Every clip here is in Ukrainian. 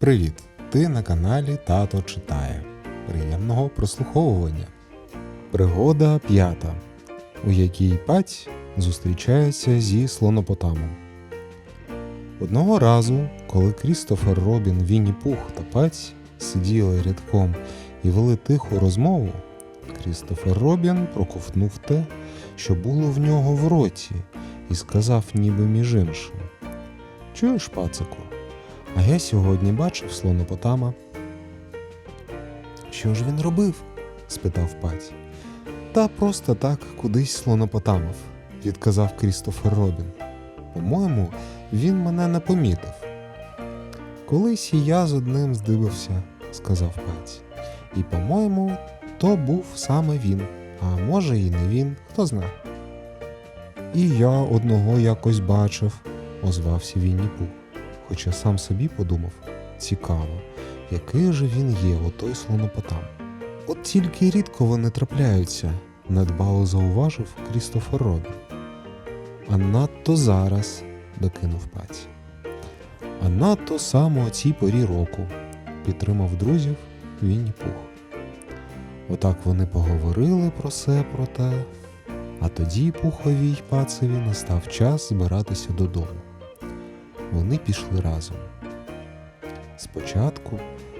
Привіт! Ти на каналі Тато читає. Приємного прослуховування. Пригода п'ята, у якій паць зустрічається зі слонопотамом. Одного разу, коли Крістофер Робін, Вінні Пух та паць сиділи рядком і вели тиху розмову, Крістофер Робін проковтнув те, що було в нього в роті, і сказав ніби між іншим. Чуєш, пацику? А я сьогодні бачив слонопотама. Що ж він робив? спитав паць. Та просто так кудись слонопотамив, відказав Крістофер Робін. По-моєму, він мене не помітив. Колись і я з одним здивився, сказав паць. І, по-моєму, то був саме він, а може і не він, хто зна. І я одного якось бачив, озвався Вінні Пух хоча сам собі подумав цікаво, який же він є, отой слонопотам. От тільки рідко вони трапляються, недбало зауважив Крістофер Робін. А надто зараз, докинув паць. А надто саме о цій порі року, підтримав друзів Вінні Пух. Отак вони поговорили про се про те, а тоді пухові й пацеві настав час збиратися додому вони пішли разом. Спочатку,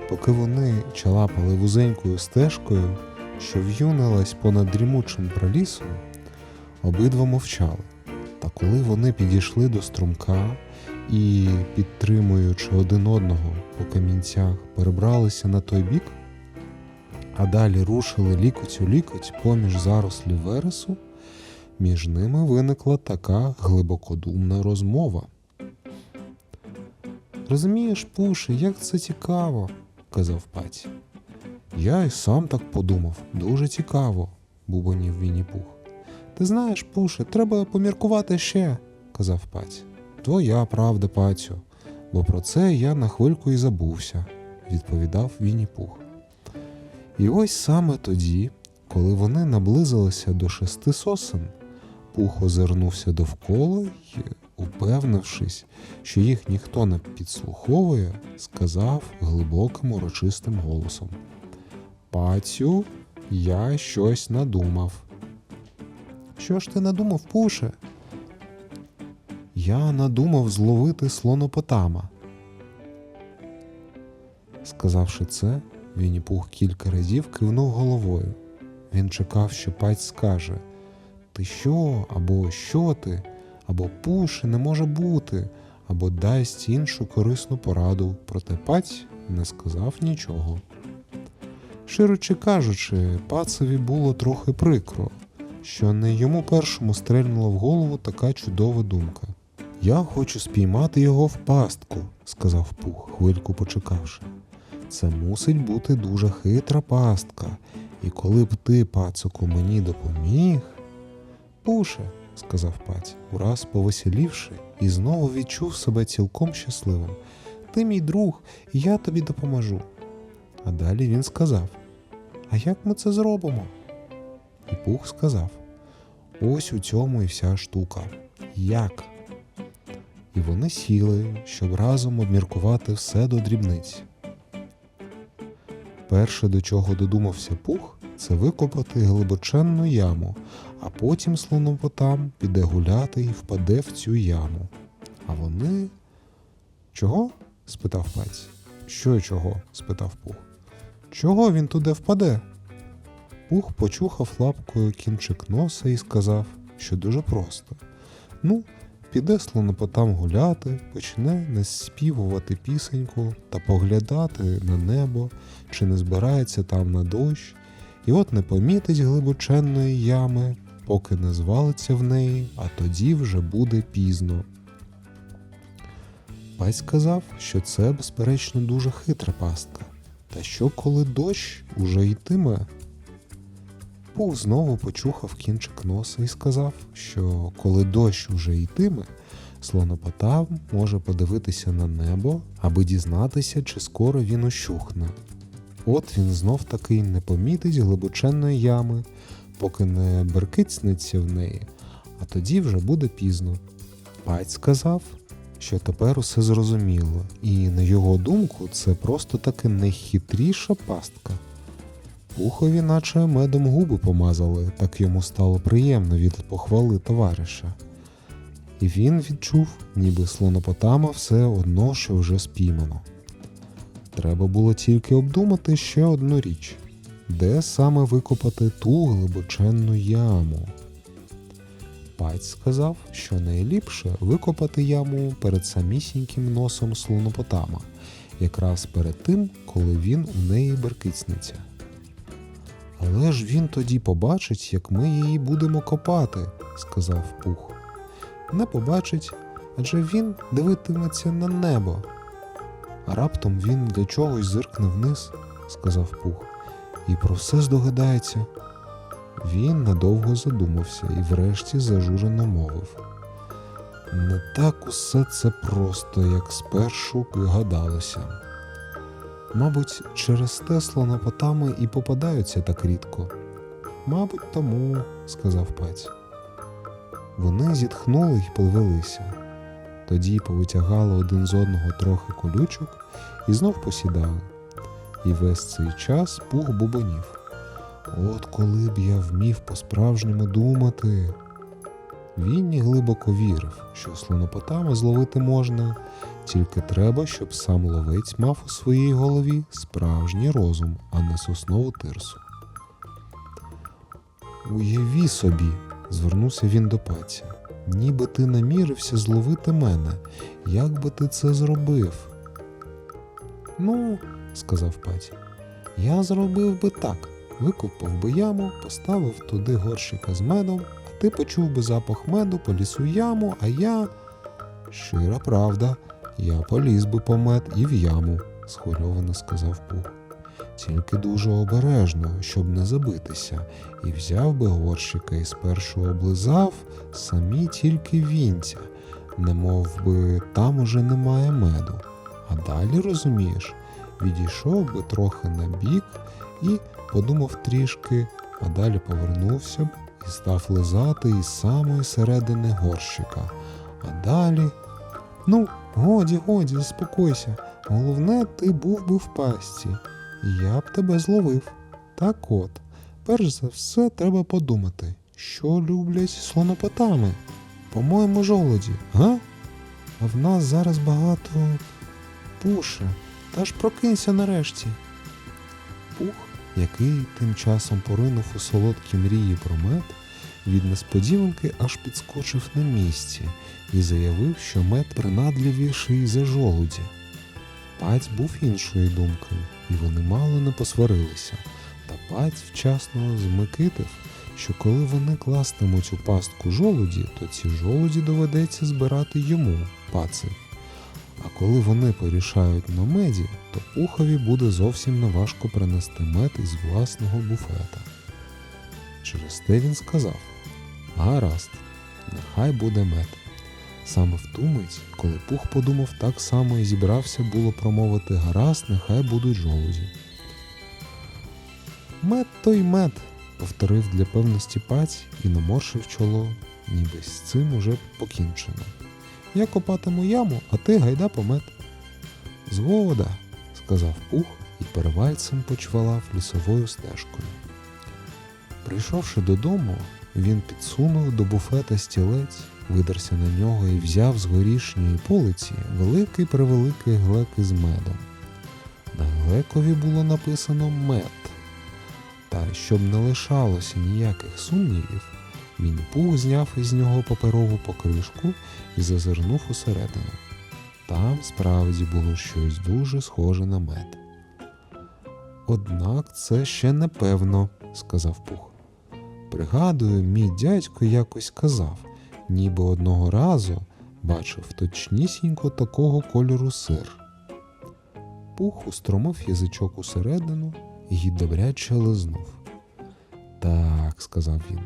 поки вони чалапали вузенькою стежкою, що в'юнилась понад дрімучим пролісом, обидва мовчали. Та коли вони підійшли до струмка і, підтримуючи один одного по камінцях, перебралися на той бік, а далі рушили лікоть у лікоть поміж зарослів вересу, між ними виникла така глибокодумна розмова. Розумієш, Пуше, як це цікаво, казав паць. Я й сам так подумав, дуже цікаво, бубонів Вінні Пух. Ти знаєш, Пуше, треба поміркувати ще, казав паць. Твоя правда, пацю, бо про це я на хвильку і забувся, відповідав Вінні Пух. І ось саме тоді, коли вони наблизилися до шести сосен, Пух озирнувся довкола й упевнившись, що їх ніхто не підслуховує, сказав глибоким урочистим голосом: Пацю, я щось надумав. Що ж ти надумав, Пуше? Я надумав зловити слонопотама. Сказавши це, Вінні-Пух кілька разів кивнув головою. Він чекав, що паць скаже Ти що або що ти? Або пуше не може бути, або дасть іншу корисну пораду, проте паць не сказав нічого. Широче кажучи, пацеві було трохи прикро, що не йому першому стрельнула в голову така чудова думка. Я хочу спіймати його в пастку, сказав Пух, хвильку почекавши. Це мусить бути дуже хитра пастка, і коли б ти, пацику, мені допоміг. Пуше, сказав паць, ураз повеселівши, і знову відчув себе цілком щасливим. Ти мій друг, і я тобі допоможу. А далі він сказав: А як ми це зробимо? І Пух сказав: Ось у цьому і вся штука. Як? І вони сіли, щоб разом обміркувати все до дрібниць. Перше, до чого додумався Пух, це викопати глибоченну яму, а потім слонопотам піде гуляти і впаде в цю яму. А вони. Чого? спитав паць. Що чого? спитав Пух. Чого він туди впаде? Пух почухав лапкою кінчик носа і сказав, що дуже просто. Ну, піде слонопотам гуляти, почне наспівувати пісеньку та поглядати на небо, чи не збирається там на дощ, і от не помітить глибоченної ями, поки не звалиться в неї, а тоді вже буде пізно. Паць сказав, що це, безперечно, дуже хитра пастка. Та що, коли дощ уже йтиме? Пух знову почухав кінчик носа і сказав, що коли дощ уже йтиме, слонопотам може подивитися на небо, аби дізнатися, чи скоро він ущухне. От він знов таки не помітить глибоченної ями, поки не беркицнеться в неї, а тоді вже буде пізно. Паць сказав, що тепер усе зрозуміло, і на його думку, це просто таки найхитріша пастка. Пухові наче медом губи помазали, так йому стало приємно від похвали товариша. І він відчув, ніби слонопотама все одно, що вже спіймано. Треба було тільки обдумати ще одну річ, де саме викопати ту глибоченну яму. Паць сказав, що найліпше викопати яму перед самісіньким носом слонопотама, якраз перед тим, коли він у неї беркицнеться. Але ж він тоді побачить, як ми її будемо копати, сказав Пух. Не побачить, адже він дивитиметься на небо. А раптом він для чогось зиркне вниз, сказав Пух, і про все здогадається. Він надовго задумався і врешті зажурено мовив. Не так усе це просто, як спершу гадалося. Мабуть, через те слонопотами і попадаються так рідко. Мабуть, тому, сказав паць. Вони зітхнули й повелися. Тоді повитягали один з одного трохи колючок і знов посідали. І весь цей час пух бубонів. От коли б я вмів по-справжньому думати. Він глибоко вірив, що слонопотама зловити можна, тільки треба, щоб сам ловець мав у своїй голові справжній розум, а не соснову тирсу. Уяві собі, звернувся він до паця, ніби ти намірився зловити мене. Як би ти це зробив? Ну, сказав паць, я зробив би так. Викопав би яму, поставив туди горщика з медом, а ти почув би запах меду, поліз у яму, а я. Щира правда, я поліз би по мед і в яму, схвильовано сказав Пух. Тільки дуже обережно, щоб не забитися, і взяв би горщика і спершу облизав самі тільки вінця, немов би там уже немає меду. А далі, розумієш, відійшов би трохи на бік і подумав трішки, а далі повернувся б і став лизати із самої середини горщика. А далі. Ну, годі, годі, заспокойся. Головне, ти був би в пастці, і я б тебе зловив. Так от, перш за все треба подумати, що люблять слонопотами. По-моєму, жолоді, га? А в нас зараз багато пуше. Та ж прокинься нарешті. Пух який тим часом поринув у солодкі мрії про мед, від несподіванки аж підскочив на місці і заявив, що мед принадливіший за жолуді. Паць був іншої думки, і вони мало не посварилися, та паць вчасно змикитив, що коли вони кластимуть у пастку жолуді, то ці жолуді доведеться збирати йому, паци. А коли вони порішають на меді, то пухові буде зовсім неважко принести мед із власного буфета. Через те він сказав Гаразд, нехай буде мед. Саме в ту мить, коли пух подумав так само і зібрався було промовити гаразд, нехай будуть жолуді. Мед той мед, повторив для певності паць і наморшив чоло, ніби з цим уже покінчено. Я копатиму яму, а ти гайда помет. Згода, сказав пух і перевальцем почвалав лісовою стежкою. Прийшовши додому, він підсунув до буфета стілець, видерся на нього і взяв з горішньої полиці великий превеликий глек із медом. На глекові було написано мед. Та щоб не лишалося ніяких сумнівів, він пух зняв із нього паперову покришку і зазирнув усередину. Там справді було щось дуже схоже на мед. Однак це ще не певно, сказав Пух. Пригадую, мій дядько якось казав, ніби одного разу бачив точнісінько такого кольору сир. Пух устромив язичок усередину і добряче лизнув. Так, сказав він,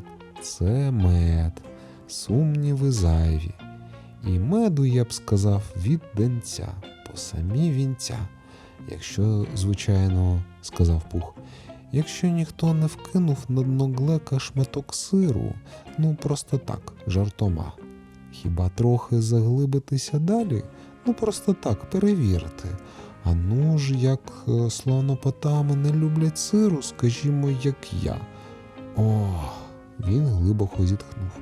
це мед, сумніви зайві. І меду, я б сказав, від денця, по самі вінця. Якщо, звичайно, сказав Пух, якщо ніхто не вкинув на дно глека шматок сиру, ну просто так, жартома. Хіба трохи заглибитися далі? Ну просто так перевірити. А ну ж, як е, слонопотами не люблять сиру, скажімо, як я. О, він глибоко зітхнув.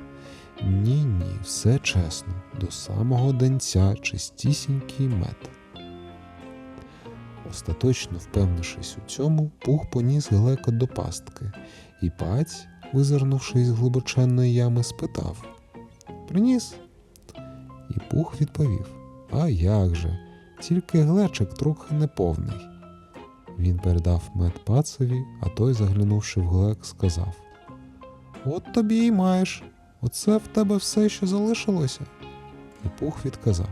Ні, ні, все чесно, до самого денця чистісінький мед. Остаточно впевнившись у цьому, пух поніс глеко до пастки, і паць, визирнувши із глибоченної ями, спитав Приніс? І пух відповів А як же, тільки глечик трохи неповний. Він передав мед пацеві, а той, заглянувши в глек, сказав От тобі й маєш. Оце в тебе все, що залишилося. І пух відказав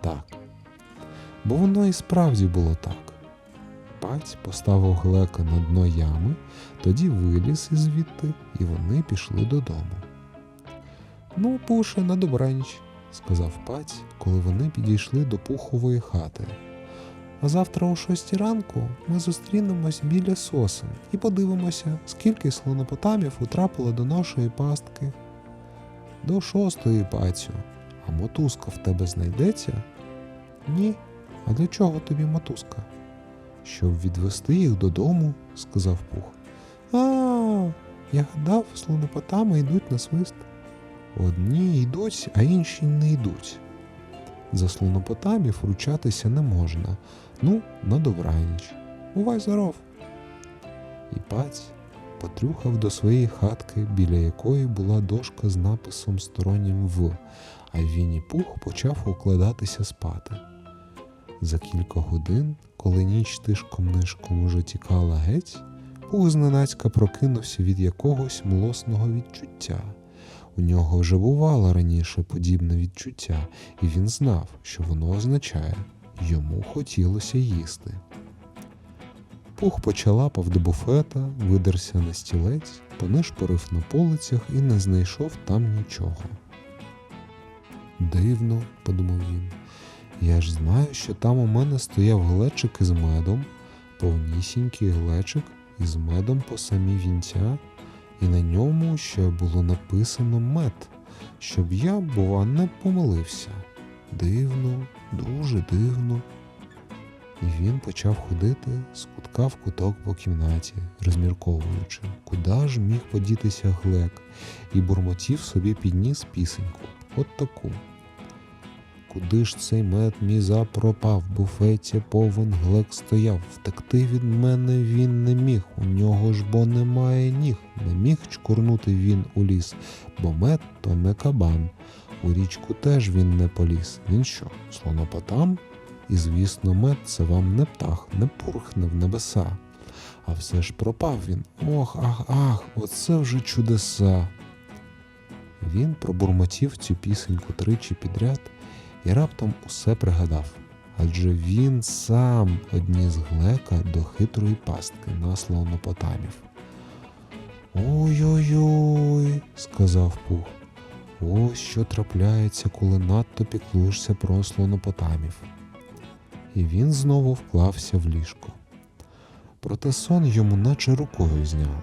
Так. Бо воно і справді було так. Паць поставив глека на дно ями, тоді виліз із звідти, і вони пішли додому. Ну, пуше, на добраніч, сказав паць, коли вони підійшли до пухової хати. А завтра о шостій ранку ми зустрінемось біля сосен і подивимося, скільки слонопотамів утрапило до нашої пастки. До шостої, пацю. А мотузка в тебе знайдеться? Ні. А для чого тобі мотузка? Щоб відвести їх додому, сказав Пух. А, я гадав, слонопотами йдуть на свист. Одні йдуть, а інші не йдуть. За слонопотамів ручатися не можна. Ну, на добраніч. Бувай здоров. І паць потрюхав до своєї хатки, біля якої була дошка з написом стороннім В, а Вінні Пух почав укладатися спати. За кілька годин, коли ніч тишком нишком уже тікала геть, Пух зненацька прокинувся від якогось млосного відчуття. У нього вже бувало раніше подібне відчуття, і він знав, що воно означає йому хотілося їсти. Пух почалапав до буфета, видерся на стілець, понишпорив на полицях і не знайшов там нічого. Дивно, подумав він, я ж знаю, що там у мене стояв глечик із медом, повнісінький глечик із медом по самі вінця, і на ньому ще було написано мед, щоб я, бува, не помилився. Дивно, дуже дивно. І він почав ходити з кутка в куток по кімнаті, розмірковуючи, куди ж міг подітися глек, і бурмотів собі підніс пісеньку, от таку. Куди ж цей мед мій запропав, буфеті повен глек стояв, втекти від мене він не міг, у нього ж бо немає ніг, не міг чкурнути він у ліс, бо мед то не кабан. У річку теж він не поліз. Він що, слонопотам? І, звісно, мед це вам не птах, не пурхне в небеса. А все ж пропав він. Ох, ах, ах, оце вже чудеса. Він пробурмотів цю пісеньку тричі підряд і раптом усе пригадав. Адже він сам одніс глека до хитрої пастки на слонопотамів. Ой-ой-ой, сказав Пух. Ось що трапляється, коли надто піклуєшся про слонопотамів. І він знову вклався в ліжко. Проте сон йому наче рукою зняв.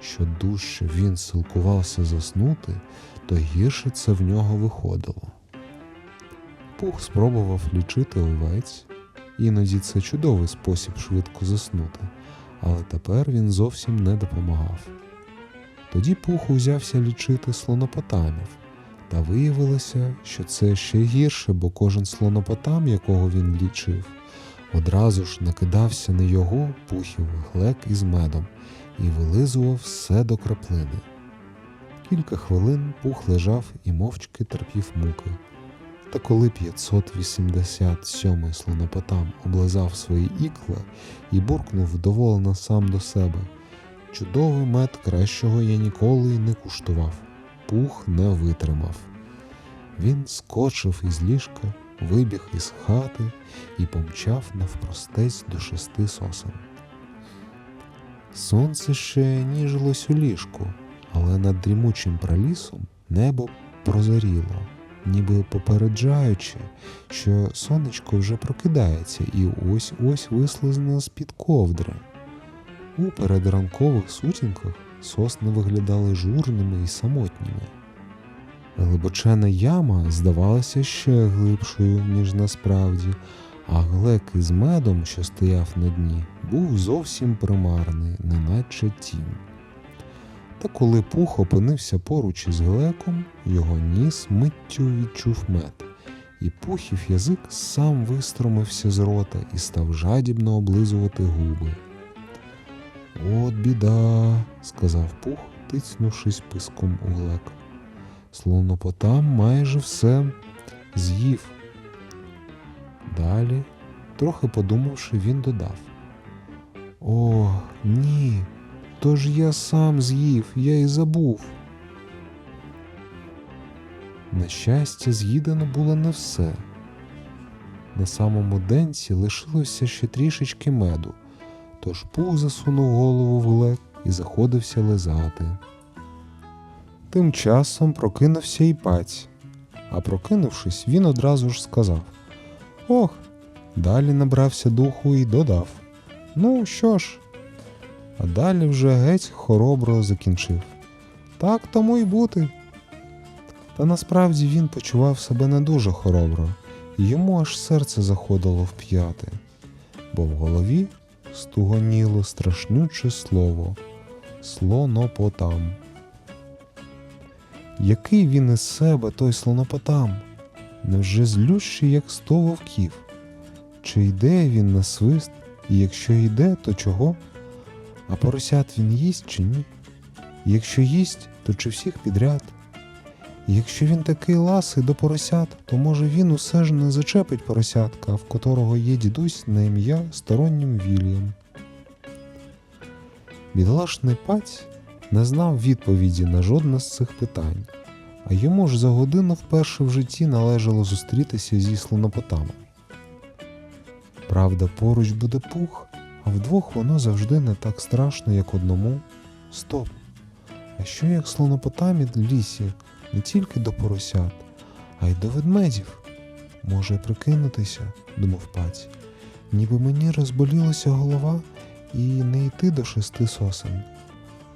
Що дужче він силкувався заснути, то гірше це в нього виходило. Пух спробував лічити овець, іноді це чудовий спосіб швидко заснути, але тепер він зовсім не допомагав. Тоді Пух узявся лічити слонопотамів, та виявилося, що це ще гірше, бо кожен слонопотам, якого він лічив, одразу ж накидався на його пухів глек із медом і вилизував все до краплини. Кілька хвилин пух лежав і мовчки терпів муки. Та коли 587-й слонопотам облизав свої ікла і буркнув вдоволено сам до себе. Чудовий мед кращого я ніколи й не куштував. Пух не витримав. Він скочив із ліжка, вибіг із хати і помчав навпростець до шести сосен. Сонце ще ніжилось у ліжку, але над дрімучим пралісом небо прозоріло, ніби попереджаючи, що сонечко вже прокидається і ось ось вислизне з-під ковдри. У передранкових сутінках сосни виглядали журними і самотніми. Глибочена яма здавалася ще глибшою, ніж насправді, а глек із медом, що стояв на дні, був зовсім примарний, неначе тінь. Та коли пух опинився поруч із глеком, його ніс миттю відчув мед, і пухів язик сам вистромився з рота і став жадібно облизувати губи. От біда, сказав пух, тицнувшись писком у глек. Слонопотам майже все з'їв. Далі, трохи подумавши, він додав: О, ні, то ж я сам з'їв, я й забув. На щастя, з'їдено було не все. На самому денці лишилося ще трішечки меду, тож пух засунув голову в глек і заходився лизати. Тим часом прокинувся і паць, а прокинувшись, він одразу ж сказав Ох, далі набрався духу і додав Ну що ж? А далі вже геть хоробро закінчив. Так тому й бути. Та насправді він почував себе не дуже хоробро, і йому аж серце заходило в п'яти, бо в голові стугоніло страшнюче слово слонопотам. Який він із себе той слонопотам? Невже злющий, як сто вовків? Чи йде він на свист, і якщо йде, то чого? А поросят він їсть чи ні? Якщо їсть, то чи всіх підряд? Якщо він такий ласий до поросят, то може він усе ж не зачепить поросятка, в котрого є дідусь на ім'я стороннім Вільям. Бідолашний паць не знав відповіді на жодне з цих питань, а йому ж за годину вперше в житті належало зустрітися зі слонопотамом. Правда, поруч буде пух, а вдвох воно завжди не так страшно, як одному. Стоп! А що як слонопотамі в лісі не тільки до поросят, а й до ведмедів? Може прикинутися, думав паць, ніби мені розболілася голова і не йти до шести сосен.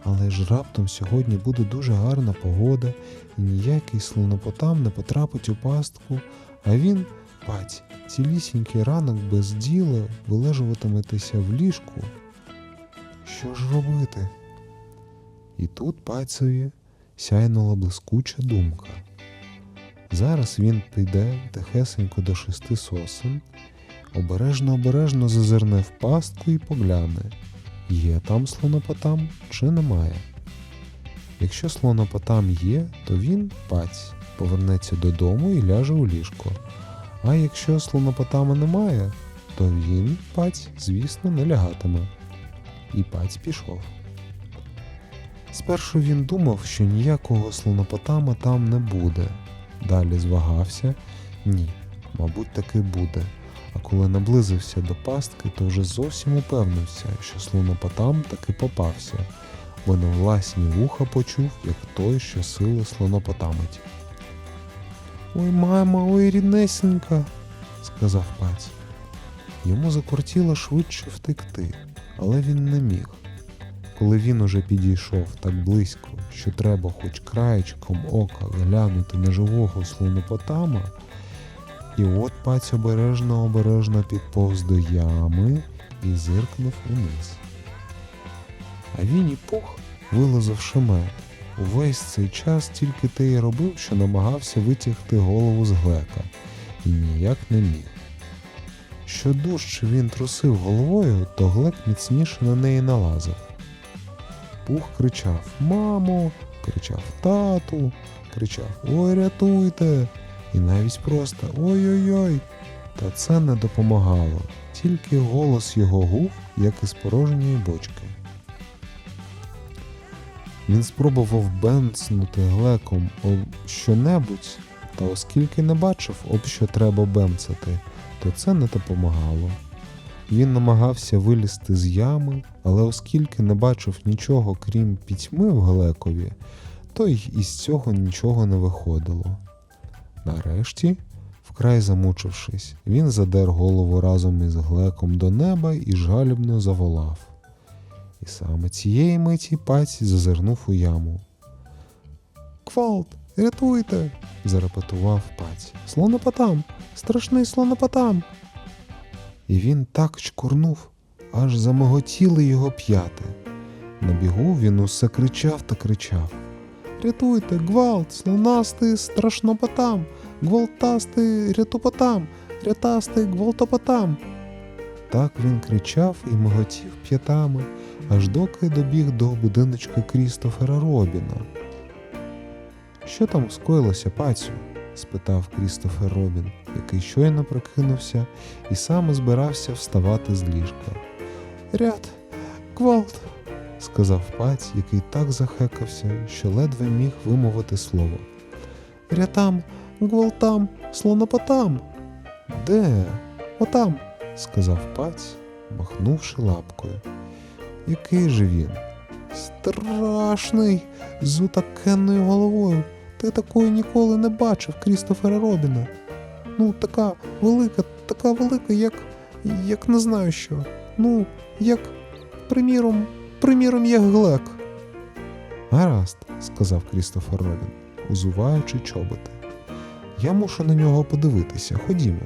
Але ж раптом сьогодні буде дуже гарна погода, і ніякий слонопотам не потрапить у пастку, а він, паць, цілісінький ранок без діла вилежуватиметеся в ліжку. Що ж робити? І тут пацеві сяйнула блискуча думка. Зараз він піде тихесенько до шести сосен, обережно-обережно зазирне в пастку і погляне, є там слонопотам чи немає. Якщо слонопотам є, то він, паць, повернеться додому і ляже у ліжко. А якщо слонопотама немає, то він, паць, звісно, не лягатиме. І паць пішов. Спершу він думав, що ніякого слонопотама там не буде. Далі звагався ні, мабуть, таки буде. А коли наблизився до пастки, то вже зовсім упевнився, що слонопотам таки попався, бо на власні вуха почув, як той, що сили слонопотамить. Ой, мама, ой, ріднесенька, сказав паць. Йому закортіло швидше втекти, але він не міг. Коли він уже підійшов так близько, що треба хоч краєчком ока глянути на живого слонопотама, і от паць обережно обережно підповз до ями і зиркнув униз. А він і пух, вилазавши мед, увесь цей час тільки те й робив, що намагався витягти голову з глека, і ніяк не міг. Що дужче він трусив головою, то глек міцніше на неї налазив. Пух кричав Мамо, кричав тату, кричав Ой, рятуйте! І навіть просто Ой-ой-ой. Та це не допомагало, тільки голос його гув, як із порожньої бочки. Він спробував бемцнути глеком об що-небудь, та оскільки не бачив, об що треба бемцати, то це не допомагало. Він намагався вилізти з ями, але оскільки не бачив нічого крім пітьми в глекові, то й із цього нічого не виходило. Нарешті, вкрай замучившись, він задер голову разом із глеком до неба і жалібно заволав. І саме цієї миті паць зазирнув у яму. Квалт, рятуйте. зарепетував паць. Слонопотам, страшний слонопотам. І він так чкурнув, аж замоготіли його п'яти. На бігу він усе кричав та кричав. Рятуйте, гвалт, слонастий, страшнопотам, гвалтастий, рятопотам, рятастий, гвалтопотам. Так він кричав і миготів п'ятами, аж доки добіг до будиночка Крістофера Робіна. Що там скоїлося, пацю? спитав Крістофер Робін, який щойно прокинувся і саме збирався вставати з ліжка. Ряд, гвалт, сказав паць, який так захекався, що ледве міг вимовити слово. Рятам, гвалтам, слонопотам. Де? Отам, сказав паць, махнувши лапкою. Який же він? Страшний, з утакенною головою. Ти такої ніколи не бачив, Крістофера Робіна. Ну, така велика, така велика, як. як не знаю що. Ну, як, приміром, приміром, як глек. Гаразд, сказав Крістофер Робін, узуваючи чоботи. Я мушу на нього подивитися, ходімо.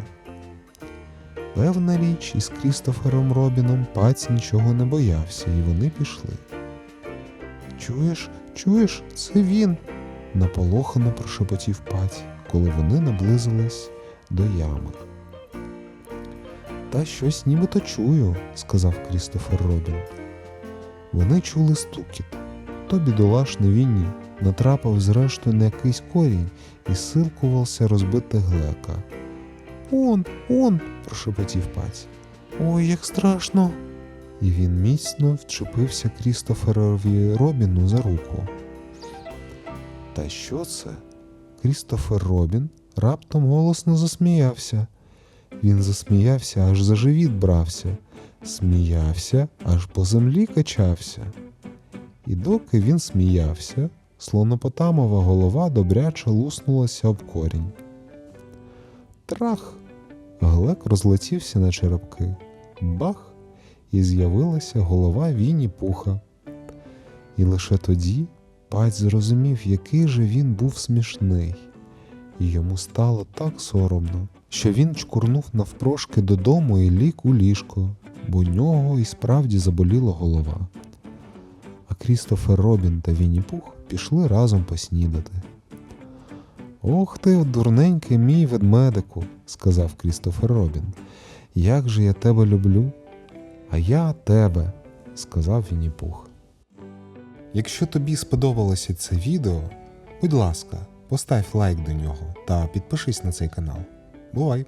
Певна річ, із Крістофером Робіном паць нічого не боявся, і вони пішли. Чуєш, чуєш, це він. наполохано прошепотів паць, коли вони наблизились до ями. Та щось нібито чую, сказав Крістофер Робін. Вони чули стукіт. То бідолашний Вінні натрапив зрештою на якийсь корінь і силкувався розбити глека. Он, он, прошепотів паць. Ой, як страшно. І він міцно вчепився Крістоферові Робіну за руку. Та що це? Крістофер Робін раптом голосно засміявся. Він засміявся, аж за живіт брався, сміявся, аж по землі качався. І доки він сміявся, слонопотамова голова добряче луснулася об корінь. Трах! Глек розлетівся на черепки. Бах! І з'явилася голова Вінні Пуха. І лише тоді паць зрозумів, який же він був смішний, і йому стало так соромно, що він чкурнув навпрошки додому і ліг у ліжко, бо у нього і справді заболіла голова. А Крістофер Робін та Вінні Пух пішли разом поснідати. Ох ти, дурненький мій ведмедику, сказав Крістофер Робін. Як же я тебе люблю? А я тебе, сказав Вінні Пух. Якщо тобі сподобалося це відео, будь ласка, постав лайк до нього та підпишись на цей канал. Бувай!